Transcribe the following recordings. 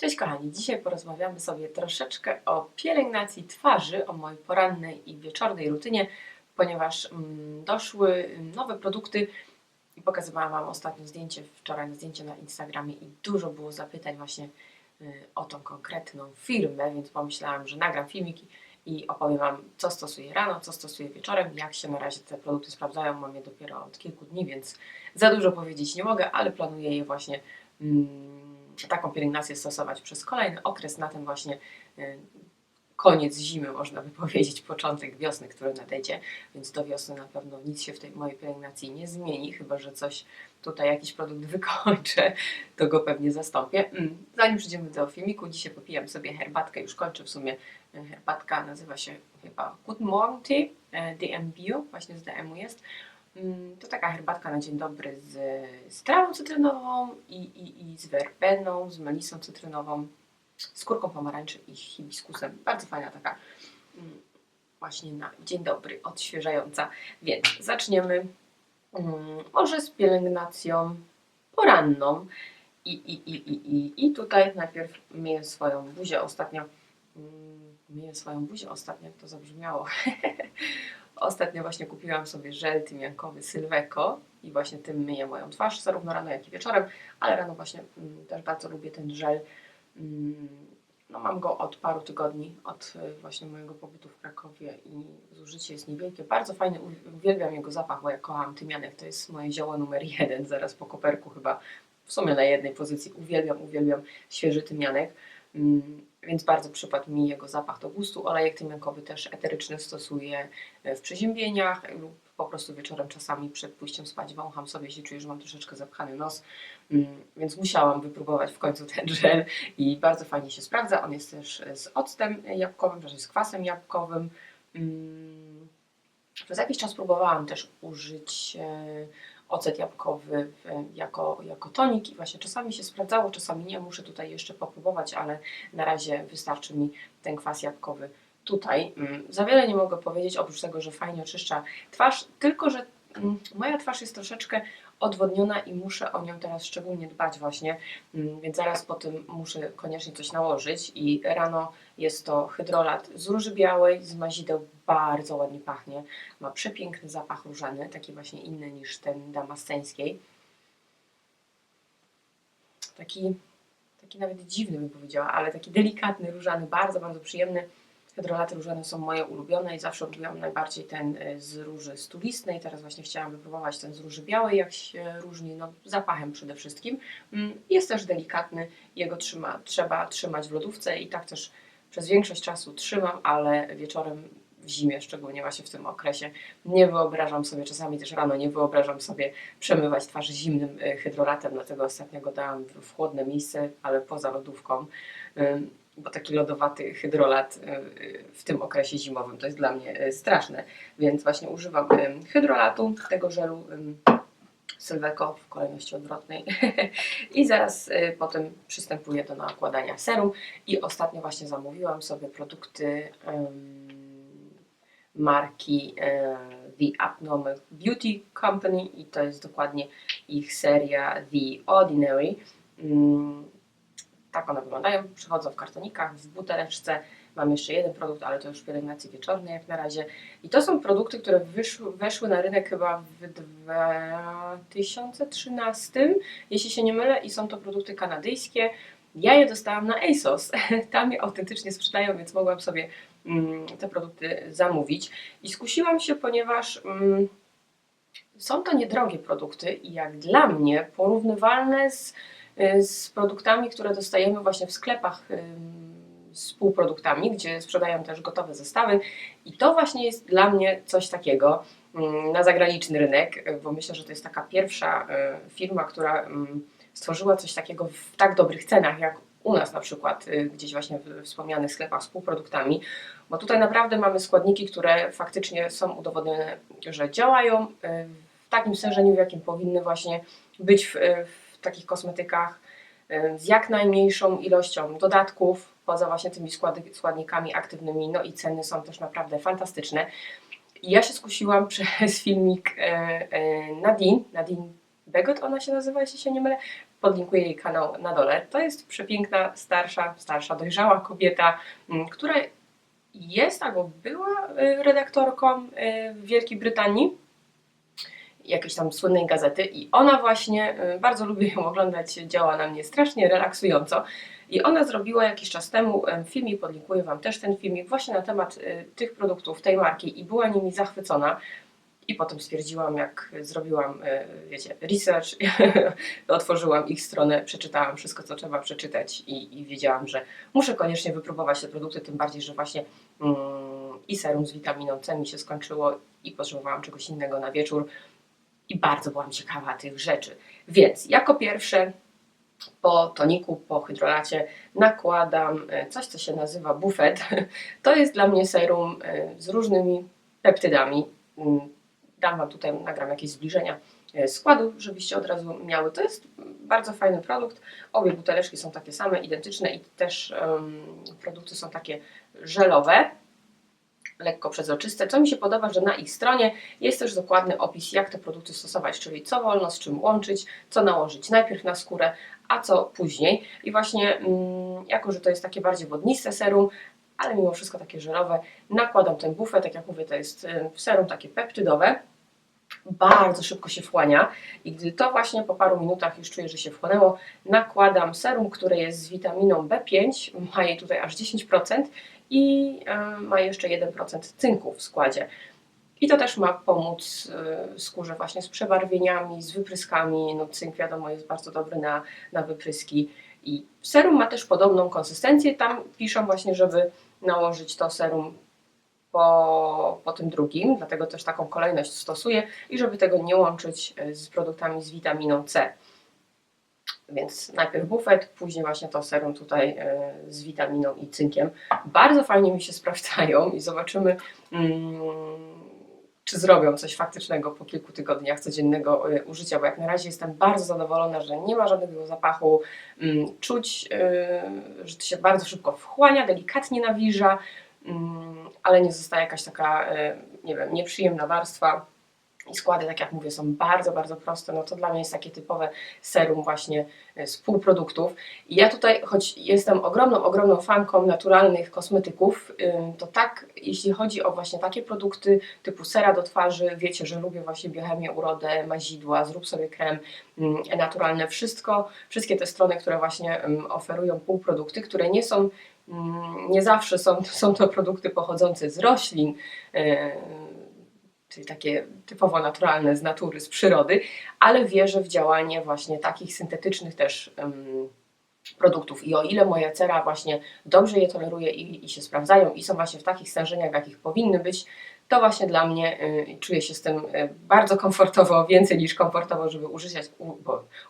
Cześć kochani, dzisiaj porozmawiamy sobie troszeczkę o pielęgnacji twarzy, o mojej porannej i wieczornej rutynie, ponieważ mm, doszły mm, nowe produkty i pokazywałam Wam ostatnio zdjęcie, wczoraj zdjęcie na Instagramie i dużo było zapytań właśnie y, o tą konkretną firmę, więc pomyślałam, że nagram filmiki i opowiem Wam, co stosuję rano, co stosuję wieczorem, jak się na razie te produkty sprawdzają. Mam je dopiero od kilku dni, więc za dużo powiedzieć nie mogę, ale planuję je właśnie mm, taką pielęgnację stosować przez kolejny okres na ten właśnie y, koniec zimy, można by powiedzieć, początek wiosny, który nadejdzie, więc do wiosny na pewno nic się w tej mojej pielęgnacji nie zmieni, chyba że coś tutaj, jakiś produkt wykończę, to go pewnie zastąpię. Mm, Zanim przejdziemy do filmiku, dzisiaj popijam sobie herbatkę, już kończę w sumie. y, Herbatka nazywa się chyba Good Morning Tea, y, DM Bio, właśnie z DM-u jest. Mm, To taka herbatka na dzień dobry z, z trawą cytrynową i, i, i z werbeną, z melisą cytrynową, skórką pomarańczy i hibiskusem. Bardzo fajna taka mm, właśnie na dzień dobry, odświeżająca. Więc zaczniemy mm, może z pielęgnacją poranną. I, i, i, i, i, I tutaj najpierw myję swoją buzię ostatnio. Myję swoją buzię ostatnio, jak to zabrzmiało. Ostatnio właśnie kupiłam sobie żel tymiankowy Sylweko i właśnie tym myję moją twarz, zarówno rano, jak i wieczorem, ale rano właśnie mm, też bardzo lubię ten żel. Mm, No mam go od paru tygodni, od y, właśnie mojego pobytu w Krakowie i zużycie jest niewielkie. Bardzo fajny, uwielbiam jego zapach, bo ja kocham tymianek, to jest moje zioło numer jeden, zaraz po koperku chyba, w sumie na jednej pozycji. Uwielbiam, uwielbiam świeży tymianek. Mm, Więc bardzo przypadł mi jego zapach do gustu. Olejek tymiankowy też eteryczny stosuję e, w przeziębieniach lub po prostu wieczorem czasami przed pójściem spać wącham sobie, jeśli czuję, że mam troszeczkę zapchany nos. Mm, Więc musiałam wypróbować w końcu ten żel i bardzo fajnie się sprawdza. On jest też z octem jabłkowym, też z kwasem jabłkowym. Mm, Przez jakiś czas próbowałam też użyć e, ocet jabłkowy e, jako, jako tonik i właśnie czasami się sprawdzało, czasami nie. Muszę tutaj jeszcze popróbować, ale na razie wystarczy mi ten kwas jabłkowy tutaj. Mm, Za wiele nie mogę powiedzieć, oprócz tego, że fajnie oczyszcza twarz, tylko że mm, moja twarz jest troszeczkę odwodniona i muszę o nią teraz szczególnie dbać właśnie, Mm, więc zaraz po tym muszę koniecznie coś nałożyć i rano jest to hydrolat z róży białej, z mazideł, bardzo ładnie pachnie, ma przepiękny zapach różany, taki właśnie inny niż ten damasceńskiej. Taki, taki nawet dziwny bym powiedziała, ale taki delikatny, różany, bardzo, bardzo przyjemny. Hydrolaty różane są moje ulubione i zawsze lubiłam najbardziej ten y, z róży stulistnej. Teraz właśnie chciałam wypróbować ten z róży białej, jak się różni, no zapachem przede wszystkim. Mm, Jest też delikatny, jego trzyma, trzeba trzymać w lodówce i tak też przez większość czasu trzymam, ale wieczorem w zimie, szczególnie właśnie w tym okresie, nie wyobrażam sobie, czasami też rano nie wyobrażam sobie przemywać twarzy zimnym y, hydrolatem, dlatego ostatnio go dałam w chłodne miejsce, ale poza lodówką, bo taki lodowaty hydrolat y, w tym okresie zimowym to jest dla mnie y, straszne, więc właśnie używam hydrolatu, tego żelu Sylweko w kolejności odwrotnej. I zaraz y, potem przystępuję do nakładania serum i ostatnio właśnie zamówiłam sobie produkty marki e, The Abnormal Beauty Company i to jest dokładnie ich seria The Ordinary. Tak one wyglądają. Przychodzą w kartonikach, w buteleczce. Mam jeszcze jeden produkt, ale to już pielęgnacji wieczornej jak na razie. I to są produkty, które wyszły, weszły na rynek chyba w 2013, jeśli się nie mylę, i są to produkty kanadyjskie. Ja je dostałam na ASOS. Tam je autentycznie sprzedają, więc mogłam sobie mm, te produkty zamówić. I skusiłam się, ponieważ mm, są to niedrogie produkty i jak dla mnie porównywalne z, z produktami, które dostajemy właśnie w sklepach ym, z półproduktami, gdzie sprzedają też gotowe zestawy. I to właśnie jest dla mnie coś takiego mm, na zagraniczny rynek, y, bo myślę, że to jest taka pierwsza y, firma, która ym, stworzyła coś takiego w tak dobrych cenach, jak u nas na przykład, y, gdzieś właśnie w wspomnianych sklepach z półproduktami, bo tutaj naprawdę mamy składniki, które faktycznie są udowodnione, że działają y, w takim stężeniu, w jakim powinny właśnie być w, y, w takich kosmetykach z jak najmniejszą ilością dodatków, poza właśnie tymi składnikami aktywnymi, no i ceny są też naprawdę fantastyczne. Ja się skusiłam przez filmik e, e, Nadine, Nadine Begot ona się nazywa, jeśli się nie mylę, podlinkuję jej kanał na dole. To jest przepiękna, starsza, starsza, dojrzała kobieta, która jest albo była y, redaktorką y, w Wielkiej Brytanii jakiejś tam słynnej gazety i ona właśnie, y, bardzo lubię ją oglądać, działa na mnie strasznie relaksująco. I ona zrobiła jakiś czas temu em, filmik, podlinkuję Wam też ten filmik właśnie na temat y, tych produktów, tej marki i była nimi zachwycona. I potem stwierdziłam, jak zrobiłam, y, wiecie, research, otworzyłam ich stronę, przeczytałam wszystko, co trzeba przeczytać i, i wiedziałam, że muszę koniecznie wypróbować te produkty, tym bardziej, że właśnie mm, i serum z witaminą C mi się skończyło i potrzebowałam czegoś innego na wieczór i bardzo byłam ciekawa tych rzeczy. Więc jako pierwsze po toniku, po hydrolacie nakładam e, coś, co się nazywa bufet. To jest dla mnie serum e, z różnymi peptydami. Mm, Dam Wam tutaj, nagram jakieś zbliżenia e, składu, żebyście od razu miały. To jest bardzo fajny produkt. Obie buteleczki są takie same, identyczne i też em, produkty są takie żelowe, lekko przezroczyste. Co mi się podoba, że na ich stronie jest też dokładny opis, jak te produkty stosować, czyli co wolno z czym łączyć, co nałożyć najpierw na skórę, a co później. I właśnie, mm, jako że to jest takie bardziej wodniste serum, ale mimo wszystko takie żelowe, nakładam ten bufet, tak jak mówię, to jest y, serum takie peptydowe. Bardzo szybko się wchłania i gdy to właśnie po paru minutach już czuję, że się wchłonęło, nakładam serum, które jest z witaminą B5, ma jej tutaj aż 10% i y, ma jeszcze 1% cynku w składzie. I to też ma pomóc y, skórze właśnie z przebarwieniami, z wypryskami. No, cynk wiadomo jest bardzo dobry na, na wypryski. I serum ma też podobną konsystencję. Tam piszą właśnie, żeby nałożyć to serum po, po tym drugim, dlatego też taką kolejność stosuję i żeby tego nie łączyć y, z produktami z witaminą C. Więc najpierw bufet, później właśnie to serum tutaj y, z witaminą i cynkiem. Bardzo fajnie mi się sprawdzają i zobaczymy, mm, czy zrobią coś faktycznego po kilku tygodniach codziennego y, użycia, bo jak na razie jestem bardzo zadowolona, że nie ma żadnego zapachu, mm, czuć, że to się bardzo szybko wchłania, delikatnie nawilża, mm, ale nie zostaje jakaś taka, y, nie wiem, nieprzyjemna warstwa. I składy, tak jak mówię, są bardzo, bardzo proste. No to dla mnie jest takie typowe serum właśnie y, z półproduktów. I ja tutaj, choć jestem ogromną, ogromną fanką naturalnych kosmetyków, to tak, jeśli chodzi o właśnie takie produkty typu sera do twarzy, wiecie, że lubię właśnie biochemię, urodę, mazidła, zrób sobie krem naturalne, wszystko, wszystkie te strony, które właśnie oferują półprodukty, które nie są, nie zawsze są, są to produkty pochodzące z roślin, yy, czyli takie typowo naturalne z natury, z przyrody, ale wierzę w działanie właśnie takich syntetycznych też produktów. I o ile moja cera właśnie dobrze je toleruje i, i się sprawdzają i są właśnie w takich stężeniach, jakich powinny być, to właśnie dla mnie y, czuję się z tym y, bardzo komfortowo, więcej niż komfortowo, żeby używać,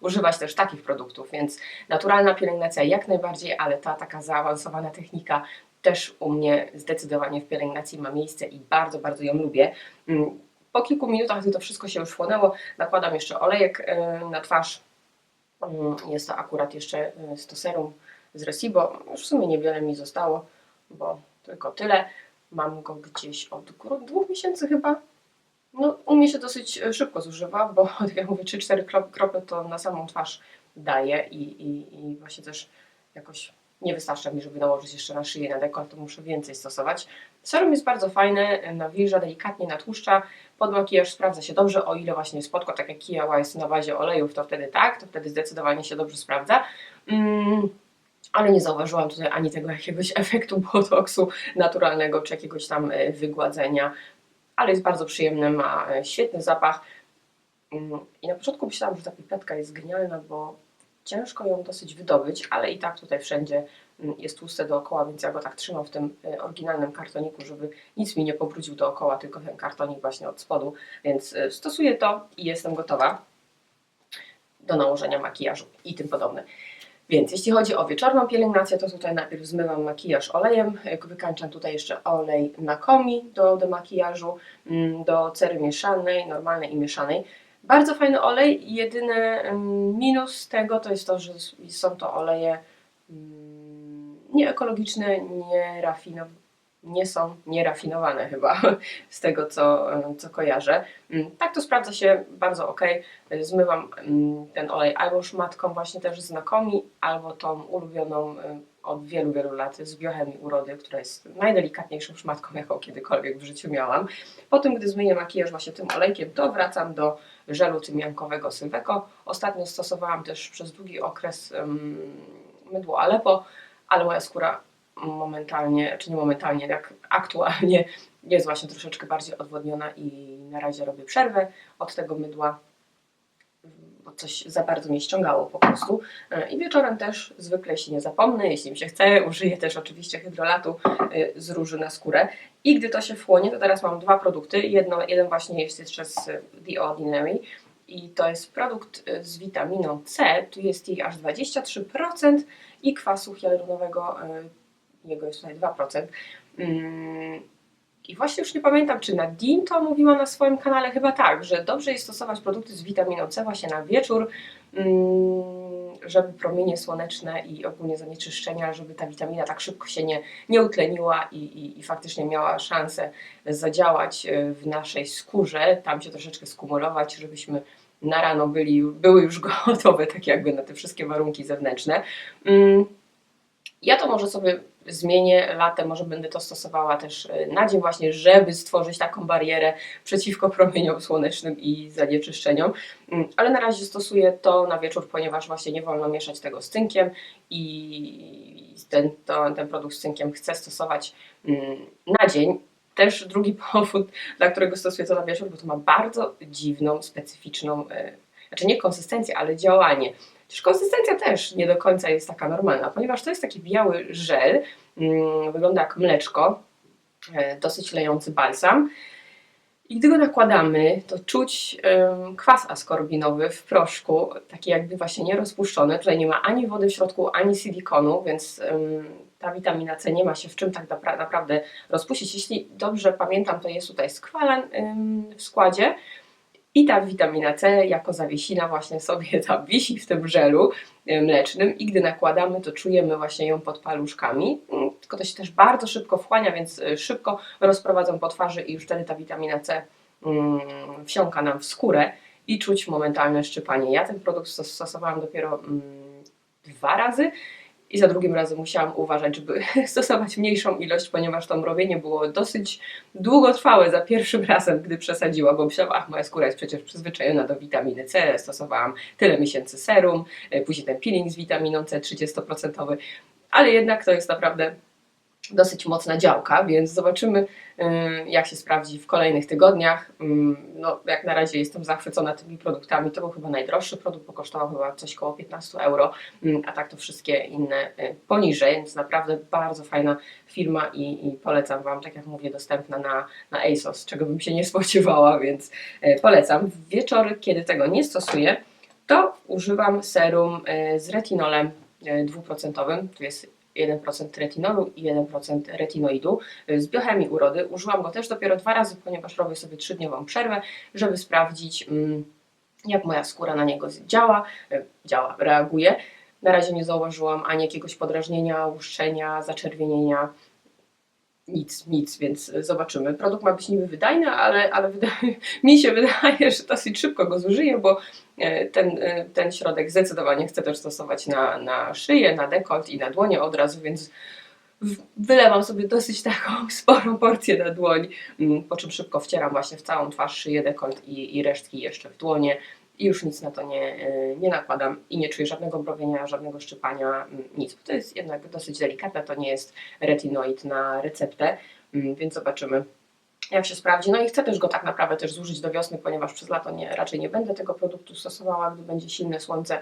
używać też takich produktów. Więc naturalna pielęgnacja jak najbardziej, ale ta taka zaawansowana technika też u mnie zdecydowanie w pielęgnacji ma miejsce i bardzo, bardzo ją lubię. Mm, Po kilku minutach, gdy to wszystko się już wchłonęło, nakładam jeszcze olejek y, na twarz. Mm, Jest to akurat jeszcze y, z to serum z Resibo. Już w sumie niewiele mi zostało, bo tylko tyle. Mam go gdzieś od dwóch miesięcy chyba. No, u mnie się dosyć y, szybko zużywa, bo jak mówię, 3-4 krop- krople to na samą twarz daje i, i, i właśnie też jakoś nie wystarcza mi, żeby nałożyć jeszcze na szyję, na dekolt, to muszę więcej stosować. Serum jest bardzo fajne, nawilża, delikatnie natłuszcza, pod makijaż sprawdza się dobrze, o ile właśnie spotko, tak jak Kijawa jest na bazie olejów, to wtedy tak, to wtedy zdecydowanie się dobrze sprawdza. Mm, ale nie zauważyłam tutaj ani tego jakiegoś efektu botoksu naturalnego, czy jakiegoś tam e, wygładzenia, ale jest bardzo przyjemny, ma e, świetny zapach. Mm, I na początku myślałam, że ta pipetka jest genialna, bo ciężko ją dosyć wydobyć, ale i tak tutaj wszędzie mm, jest tłuste dookoła, więc ja go tak trzymam w tym e, oryginalnym kartoniku, żeby nic mi nie pobrudził dookoła, tylko ten kartonik właśnie od spodu, więc stosuję to i jestem gotowa do nałożenia makijażu i tym podobne. Więc jeśli chodzi o wieczorną pielęgnację, to tutaj najpierw zmywam makijaż olejem, wykańczam tutaj jeszcze olej na komi do, do makijażu, mm, do cery mieszanej, normalnej i mieszanej. Bardzo fajny olej. Jedyny mm, minus tego to jest to, że są to oleje mm, nieekologiczne, nie rafinowane. Nie są nierafinowane chyba, z tego co, e, co kojarzę. Mm, Tak to sprawdza się bardzo ok. Zmywam mm, ten olej albo szmatką właśnie też znakomi, albo tą ulubioną e, od wielu, wielu lat z biochemii urody, która jest najdelikatniejszą szmatką, jaką kiedykolwiek w życiu miałam. Po tym, gdy zmyję makijaż właśnie tym olejkiem, to wracam do żelu tymiankowego Sylweko. Ostatnio stosowałam też przez długi okres um, mydło Aleppo, ale moja skóra momentalnie, czy nie momentalnie, jak aktualnie jest właśnie troszeczkę bardziej odwodniona i na razie robię przerwę od tego mydła, bo coś za bardzo mnie ściągało po prostu. E, I wieczorem też zwykle, jeśli nie zapomnę, jeśli mi się chce, użyję też oczywiście hydrolatu e, z róży na skórę. I gdy to się wchłonie, to teraz mam dwa produkty. Jedno, jeden właśnie jest jeszcze z The Ordinary i to jest produkt e, z witaminą C. Tu jest jej aż 23% i kwasu hialuronowego, e, jego jest tutaj 2%. Mm, I właśnie już nie pamiętam, czy Nadine to mówiła na swoim kanale, chyba tak, że dobrze jest stosować produkty z witaminą C właśnie na wieczór, mm, żeby promienie słoneczne i ogólnie zanieczyszczenia, żeby ta witamina tak szybko się nie, nie utleniła i, i, i faktycznie miała szansę zadziałać e, w naszej skórze, tam się troszeczkę skumulować, żebyśmy na rano byli, były już gotowe tak jakby na te wszystkie warunki zewnętrzne. Ja to może sobie zmienię latem, może będę to stosowała też e, na dzień właśnie, żeby stworzyć taką barierę przeciwko promieniom słonecznym i zanieczyszczeniom. Mm, Ale na razie stosuję to na wieczór, ponieważ właśnie nie wolno mieszać tego z cynkiem i ten, to, ten produkt z cynkiem chcę stosować mm, na dzień. Też drugi powód, dla którego stosuję to na wieczór, bo to ma bardzo dziwną, specyficzną, e, znaczy nie konsystencję, ale działanie. Też konsystencja też nie do końca jest taka normalna, ponieważ to jest taki biały żel, mm, wygląda jak mleczko, e, dosyć lejący balsam. I gdy go nakładamy, to czuć kwas askorbinowy w proszku, taki jakby właśnie nierozpuszczony. Tutaj nie ma ani wody w środku, ani silikonu, więc ta witamina C nie ma się w czym tak napra- naprawdę rozpuścić. Jeśli dobrze pamiętam, to jest tutaj skwalan w składzie. I ta witamina C jako zawiesina właśnie sobie tam wisi w tym żelu e, mlecznym i gdy nakładamy, to czujemy właśnie ją pod paluszkami. Mm, Tylko to się też bardzo szybko wchłania, więc e, szybko rozprowadzam po twarzy i już wtedy ta witamina C mm, wsiąka nam w skórę i czuć momentalne szczypanie. Ja ten produkt stos- stosowałam dopiero mm, dwa razy i za drugim razem musiałam uważać, żeby stosować mniejszą ilość, ponieważ to mrowienie było dosyć długotrwałe za pierwszym razem, gdy przesadziłam, bo myślałam, ach, moja skóra jest przecież przyzwyczajona do witaminy C, stosowałam tyle miesięcy serum, e, później ten peeling z witaminą C 30%, ale jednak to jest naprawdę dosyć mocna działka, więc zobaczymy, ym, jak się sprawdzi w kolejnych tygodniach. Ym, No, jak na razie jestem zachwycona tymi produktami. To był chyba najdroższy produkt, bo kosztował chyba coś koło 15 euro, ym, a tak to wszystkie inne y, poniżej, więc naprawdę bardzo fajna firma i, i polecam Wam, tak jak mówię, dostępna na, na ASOS, czego bym się nie spodziewała, więc y, polecam. W wieczory, kiedy tego nie stosuję, to używam serum y, z retinolem y, dwuprocentowym, tu jest 1% retinolu i 1% retinoidu y, z biochemii urody. Użyłam go też dopiero dwa razy, ponieważ robię sobie trzydniową przerwę, żeby sprawdzić, mm, jak moja skóra na niego działa, y, działa, reaguje. Na razie nie zauważyłam ani jakiegoś podrażnienia, łuszczenia, zaczerwienienia. Nic, nic, więc zobaczymy. Produkt ma być niby wydajny, ale, ale wydaje, mi się wydaje, że dosyć szybko go zużyję, bo e, ten, e, ten środek zdecydowanie chcę też stosować na, na szyję, na dekolt i na dłonie od razu, więc wylewam sobie dosyć taką sporą porcję na dłoń, mm, po czym szybko wcieram właśnie w całą twarz, szyję, dekolt i, i resztki jeszcze w dłonie i już nic na to nie, e, nie nakładam i nie czuję żadnego mrowienia, żadnego szczypania, mm, nic. Bo to jest jednak dosyć delikatne, to nie jest retinoid na receptę, mm, więc zobaczymy jak się sprawdzi. No i chcę też go tak naprawdę też zużyć do wiosny, ponieważ przez lato nie, raczej nie będę tego produktu stosowała, gdy będzie silne słońce.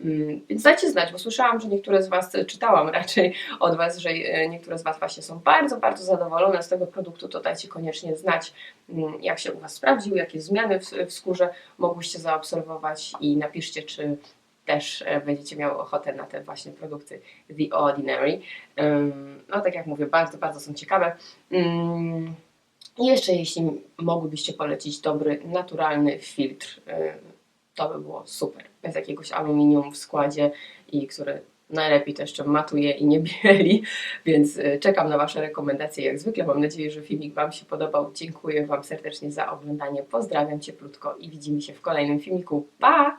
Mm, Więc dajcie znać, bo słyszałam, że niektóre z Was, czytałam raczej od Was, że e, niektóre z Was właśnie są bardzo, bardzo zadowolone z tego produktu, to dajcie koniecznie znać, mm, jak się u Was sprawdził, jakie zmiany w, w skórze mogłyście zaobserwować i napiszcie, czy też e, będziecie miały ochotę na te właśnie produkty The Ordinary. No tak jak mówię, bardzo, bardzo są ciekawe. Ym, i jeszcze jeśli mogłybyście polecić dobry, naturalny filtr, y, to by było super. Bez jakiegoś aluminium w składzie i który Najlepiej to jeszcze matuje i nie bieli, więc y, czekam na Wasze rekomendacje jak zwykle. Mam nadzieję, że filmik Wam się podobał. Dziękuję Wam serdecznie za oglądanie. Pozdrawiam cieplutko i widzimy się w kolejnym filmiku. Pa!